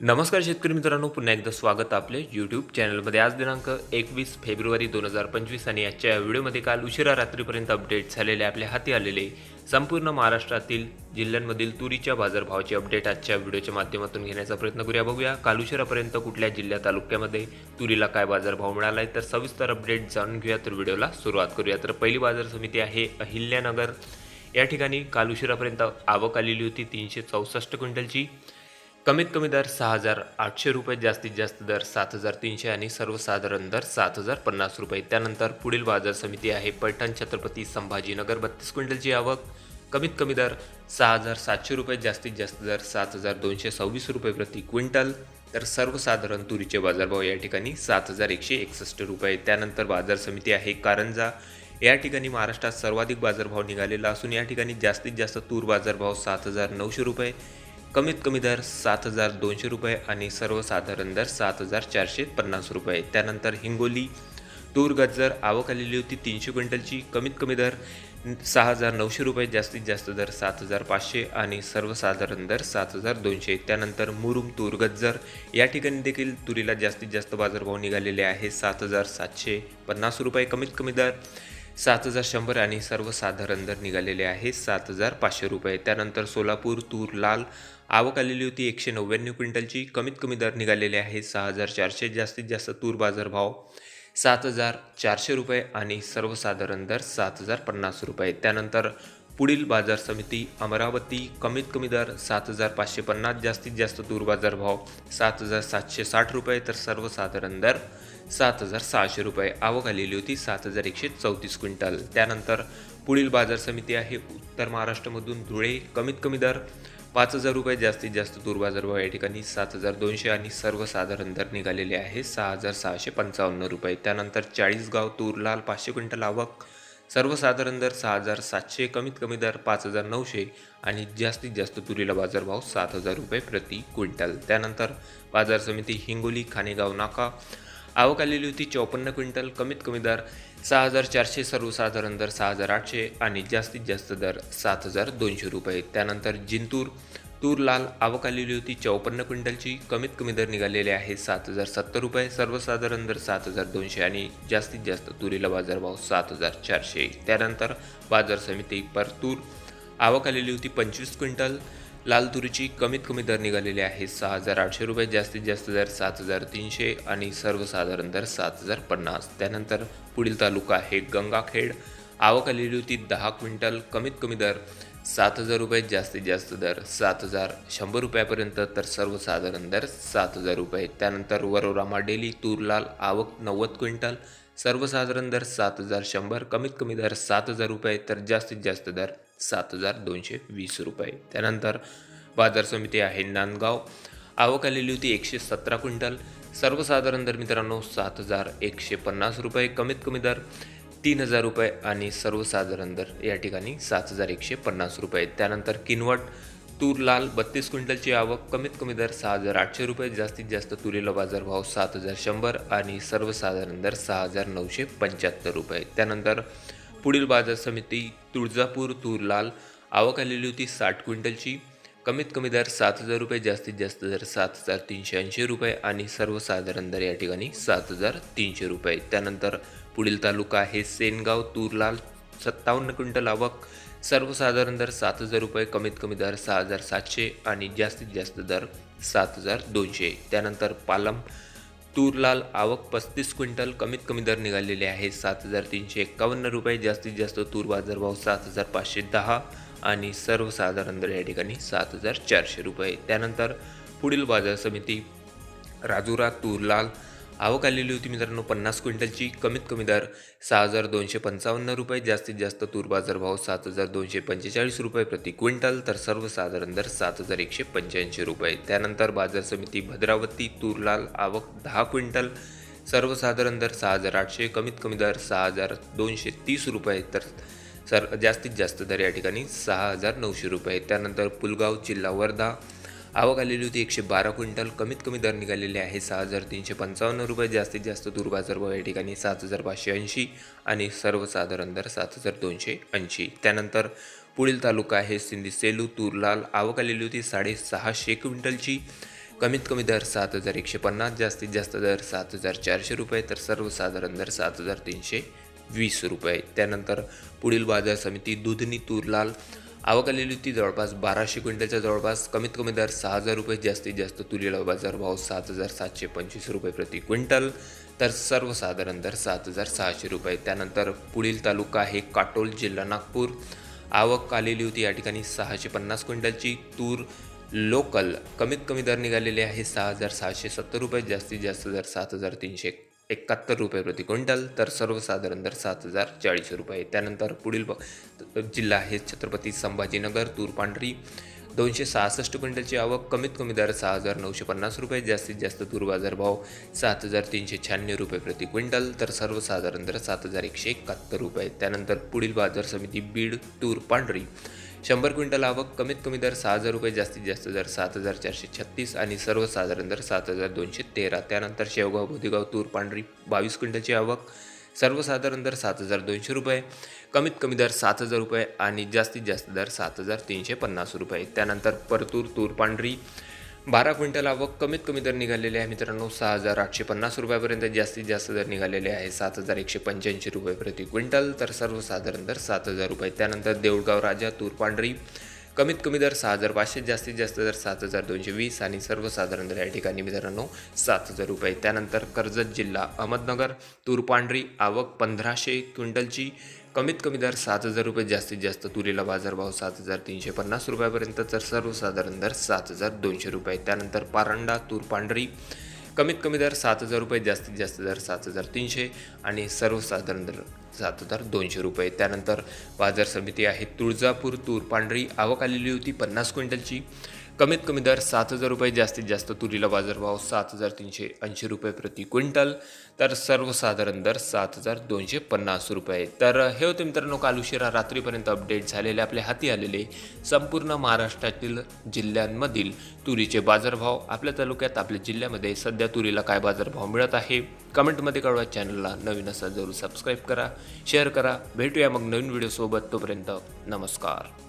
नमस्कार शेतकरी मित्रांनो पुन्हा एकदा स्वागत आपले यूट्यूब चॅनलमध्ये आज दिनांक एकवीस फेब्रुवारी दोन हजार पंचवीस आणि आजच्या या व्हिडिओमध्ये काल उशिरा रात्रीपर्यंत अपडेट झालेले आपल्या हाती आलेले संपूर्ण महाराष्ट्रातील जिल्ह्यांमधील तुरीच्या बाजारभावाची अपडेट आजच्या व्हिडिओच्या माध्यमातून घेण्याचा प्रयत्न करूया. बघूया काल उशिरापर्यंत कुठल्या जिल्ह्या तालुक्यामध्ये तुरीला काय बाजारभाव मिळाला आहे तर सविस्तर अपडेट जाणून घेऊया तर व्हिडिओला सुरुवात करूया. तर पहिली बाजार समिती आहे अहिल्यानगर. या ठिकाणी काल उशिरापर्यंत आवक आलेली होती तीनशे चौसष्ट क्विंटलची. कमीत कमी दर सहा हजार आठशे रुपये जास्तीत जास्त दर सात हजार तीनशे आणि सर्वसाधारण दर सात हजार पन्नास रुपये. त्यानंतर पुढील बाजार समिती आहे पैठण छत्रपती संभाजीनगर. बत्तीस क्विंटलची आवक कमीत कमी दर सहा हजार सातशे रुपये जास्तीत जास्त दर सात हजार दोनशे सव्वीस रुपये प्रति क्विंटल. तर सर्वसाधारण तुरीचे बाजारभाव या ठिकाणी सात हजार एकशे एकसष्ट रुपये. त्यानंतर बाजार समिती आहे कारंजा. या ठिकाणी महाराष्ट्रात सर्वाधिक बाजारभाव निघालेला असून या ठिकाणी जास्तीत जास्त तूर बाजारभाव सात हजार नऊशे रुपये. कमीत कमी दर सात हजार दोनशे रुपये आणि सर्वसाधारण दर सात हजार चारशे पन्नास रुपये. त्यानंतर हिंगोली तूर गजर आवक आलेली होती तीनशे क्विंटलची. कमीत कमी दर सहा हजार नऊशे रुपये जास्तीत जास्त दर सात हजार पाचशे आणि सर्वसाधारण दर सात हजार दोनशे. त्यानंतर मुरुम तूर गज्जर या ठिकाणी देखील तुरीला जास्तीत जास्त बाजारभाव निघालेले आहे सात हजार सातशे पन्नास रुपये कमीत कमी दर. सात हजार शंभर आणि सर्वसाधारण दर निघालेले आहे. सात हजार पाचशे रुपये. त्यानंतर सोलापूर तूर लाल आवक आलेली होती एकशे नव्याण्णव क्विंटलची. कमीत कमी दर निघालेले आहे सहा हजार चारशे. जास्तीत जास्त तूर बाजारभाव सात हजार चारशे रुपये आणि सर्वसाधारण दर सात हजार पन्नास रुपये. त्यानंतर पुढील बाजार समिती अमरावती कमीत कमी दर सात हजार पाचशे पन्नास जास्तीत जास्त तूर बाजारभाव सात हजार सातशे साठ रुपये. तर सर्वसाधारण दर सात हजार सहाशे रुपये. आवक आलेली होती सात हजार एकशे चौतीस क्विंटल. त्यानंतर पुढील बाजार समिती आहे उत्तर महाराष्ट्रामधून धुळे. कमीत कमी दर पाच हजार रुपये. जास्तीत जास्त तूर बाजारभाव या ठिकाणी सात हजार दोनशे आणि सर्वसाधारण दर निघालेले आहे सहा हजार सहाशे पंचावन्न रुपये. त्यानंतर चाळीसगाव तूर लाल पाचशे क्विंटल आवक. सर्वसाधारण दर सहा हजार सातशे. कमीत कमी दर पाच हजार नऊशे आणि जास्तीत जास्त तुरीला बाजारभाव सात हजार रुपये प्रति क्विंटल. त्यानंतर बाजार समिती हिंगोली खानेगाव नाका आवक आलेली होती चौपन्न क्विंटल कमीत कमी दर सहा हजार चारशे सर्वसाधारण दर सहा हजार आठशे आणि जास्तीत जास्त दर सात हजार दोनशे रुपये. त्यानंतर जिंतूर तूर लाल आवक आलेली होती चौपन्न क्विंटलची कमीत कमी दर निघालेले आहे सात हजार सत्तर रुपये सर्वसाधारण दर सात हजार दोनशे आणि जास्तीत जास्त तुरीला बाजारभाव सात हजार चारशे. त्यानंतर बाजार समिती परतूर आवक आलेली होती पंचवीस क्विंटल लाल तुरीची कमीत कमी दर निघालेले आहे सहा हजार आठशे रुपये जास्तीत जास्त दर सात हजार तीनशे आणि सर्वसाधारण दर सात हजार पन्नास. त्यानंतर पुढील तालुका आहे गंगाखेड. आवक आलेली होती दहा क्विंटल कमीत कमी दर सात हजार रुपये जास्तीत जास्त दर सात हजार शंभर रुपयापर्यंत तर सर्वसाधारण दर सात हजार रुपये. त्यानंतर वरोरामा डेली तूरलाल आवक नव्वद क्विंटल सर्वसाधारण दर सात हजार शंभर कमीत कमी दर सात हजार रुपये तर जास्तीत जास्त दर सात हजार दोनशे वीस रुपये. त्यानंतर बाजार समिती आहे नांदगाव. आवक आलेली होती एकशे सतरा क्विंटल. सर्वसाधारण दर मित्रांनो सात हजार एकशे पन्नास रुपये. कमीत कमी दर तीन हजार रुपये आणि सर्वसाधारण दर या ठिकाणी सात हजार एकशे पन्नास रुपये. त्यानंतर किनवट तूर लाल बत्तीस क्विंटलची आवक. कमीत कमी दर सहा हजार आठशे रुपये. जास्तीत जास्त तुरीला बाजारभाव सात हजार शंभर आणि सर्वसाधारण दर सहा हजार नऊशे पंच्याहत्तर रुपये. त्यानंतर पुढील बाजार समिती तुळजापूर तूर लाल आवक आलेली होती साठ क्विंटलची. कमीत कमी दर सात हजार रुपये जास्तीत जास्त दर सात हजार तीनशे ऐंशी रुपये आणि सर्वसाधारण दर या ठिकाणी सात हजार तीनशे रुपये. त्यानंतर पुढील तालुका आहे सेनगाव तूरलाल सत्तावन्न क्विंटल आवक. सर्वसाधारण दर सात हजार रुपये कमीत कमी दर सहा हजार सातशे आणि जास्तीत जास्त दर सात हजार दोनशे. त्यानंतर पालम तूरलाल आवक पस्तीस क्विंटल कमीत कमी दर निघालेले आहे. सात हजार तीनशे एक्कावन्न रुपये जास्तीत जास्त तूर बाजारभाव सात हजार पाचशे दहा आणि सर्वसाधारण दर या ठिकाणी सात हजार चारशे रुपये. त्यानंतर पुढील बाजार समिती राजुरा तूरलाल आवक आलेली होती मित्रांनो पन्नास क्विंटलची. कमीत कमी दर सहा हजार दोनशे पंचावन्न रुपये जास्तीत जास्त तूर बाजारभाव सात हजार दोनशे पंचेचाळीस रुपये प्रति क्विंटल तर सर्वसाधारण दर सात हजार एकशे पंच्याऐंशी रुपये. त्यानंतर बाजार समिती भद्रावती तूरलाल आवक दहा क्विंटल सर्वसाधारण दर सहा हजार आठशे कमीत कमी दर सहा हजार दोनशे तीस रुपये तर सर जास्तीत जास्त दर या ठिकाणी सहा हजार नऊशे रुपये. त्यानंतर पुलगाव जिल्हा वर्धा आवक आलेली होती. एकशे बारा क्विंटल कमीत कमी दर निघालेले आहे. सहा हजार तीनशे पंचावन्न रुपये जास्तीत जास्त तूर बाजारभाव या ठिकाणी सात हजार पाचशे ऐंशी आणि सर्वसाधारण दर सात हजार दोनशे ऐंशी. त्यानंतर पुढील तालुका आहे सिंधी सेलू तूरलाल. आवक आलेली होती साडेसहाशे क्विंटलची. कमीत कमी दर सात हजार एकशे पन्नास जास्तीत जास्त दर सात हजार चारशे रुपये तर सर्वसाधारण दर सात हजार तीनशे वीस रुपये. त्यानंतर पुढील बाजार समिती दुधनी तूर लाल आवक आलेली होती जवळपास बाराशे क्विंटलच्या जवळपास. कमीत कमी दर सहा हजार रुपये जास्तीत जास्त तुरीला बाजारभाव सात हजार सातशे पंचवीस रुपये प्रति क्विंटल. तर सर्वसाधारण दर सात हजार सहाशे रुपये. त्यानंतर पुढील तालुका आहे काटोल जिल्हा नागपूर. आवक आलेली होती या ठिकाणी सहाशे पन्नास क्विंटलची. तूर लोकल कमीत कमी दर निघालेले आहे सहा हजार सहाशे सत्तर रुपये जास्तीत जास्त दर सात हजार तीनशे एकाहत्तर रुपये प्रति क्विंटल तर सर्वसाधारण दर सात हजार चाळीस रुपये. त्यानंतर पुढील जिल्हा आहे छत्रपती संभाजीनगर तूरपांढरी दोनशे सहासष्ट क्विंटलची आवक कमीत कमी दर सहा हजार नऊशे पन्नास रुपये जास्तीत जास्त तूर बाजार भाव सात हजार तीनशे शहाण्णव रुपये प्रति क्विंटल तर सर्वसाधारण दर सात हजार एकशे एकाहत्तर रुपये. त्यानंतर पुढील बाजार समिती बीड तूर पांढरी. शंभर क्विंटल आवक कमीत कमी दर सहा हजार रुपये जास्तीत जास्त दर सात हजार चारशे छत्तीस आणि सर्वसाधारण दर सात हजार दोनशे तेरा. त्यानंतर शेवगाव बोदेगाव तूर पांढरी बावीस क्विंटलची आवक सर्वसाधारण दर सात हजार दोनशे रुपये कमीत कमी दर सात हजार रुपये आणि जास्तीत जास्त दर सात हजार तीनशे पन्नास रुपये. त्यानंतर परतूर तूर पांढरी बारा क्विंटल आवक कमीत कमी दर निघालेले आहे मित्रांनो. सहा हजार आठशे पन्नास रुपयापर्यंत जास्तीत जास्त दर निघालेले आहे. सात हजार एकशे पंच्याऐंशी रुपये प्रति क्विंटल तर सर्वसाधारण दर सात हजार रुपये. त्यानंतर देऊळगाव राजा तूर पांढरी कमीत कमी दर सहा हजार पाचशे जास्तीत जास्त दर सात हजार दोनशे वीस आणि सर्वसाधारण दर या ठिकाणी मित्रांनो सात हजार रुपये. त्यानंतर कर्जत जिल्हा अहमदनगर तूर पांढरी आवक पंधराशे क्विंटलची कमीत कमी दर सात हजार रुपये जास्तीत जास्त तुरीला बाजारभाव सात हजार तीनशे पन्नास रुपयापर्यंत तर सर्वसाधारण दर सात हजार दोनशे रुपये. त्यानंतर पारंडा तूर पांढरी कमीत कमी दर सात हजार रुपये जास्तीत जास्त दर सात हजार तीनशे आणि सर्वसाधारण दर सात हजार दोनशे रुपये. त्यानंतर बाजार समिती आहे तुळजापूर तूर पांढरी आवक आलेली होती पन्नास क्विंटलची. कमीत कमी दर सात हजार रुपये जास्तीत जास्त तुरीला बाजारभाव सात हजार तीनशे ऐंशी रुपये प्रति क्विंटल तर सर्वसाधारण दर सात हजार दोनशे पन्नास रुपये. तर हे होते मित्रांनो काल उशिरा रात्रीपर्यंत अपडेट झालेले आपल्या हाती आलेले संपूर्ण महाराष्ट्रातील जिल्ह्यांमधील तुरीचे बाजारभाव. आपल्या तालुक्यात आपल्या जिल्ह्यामध्ये सध्या तुरीला काय बाजारभाव मिळत आहे? कमेंटमध्ये कळवा चॅनलला नवीन असा जरूर सबस्क्राईब करा शेअर करा. भेटूया मग नवीन व्हिडिओसोबत तोपर्यंत नमस्कार.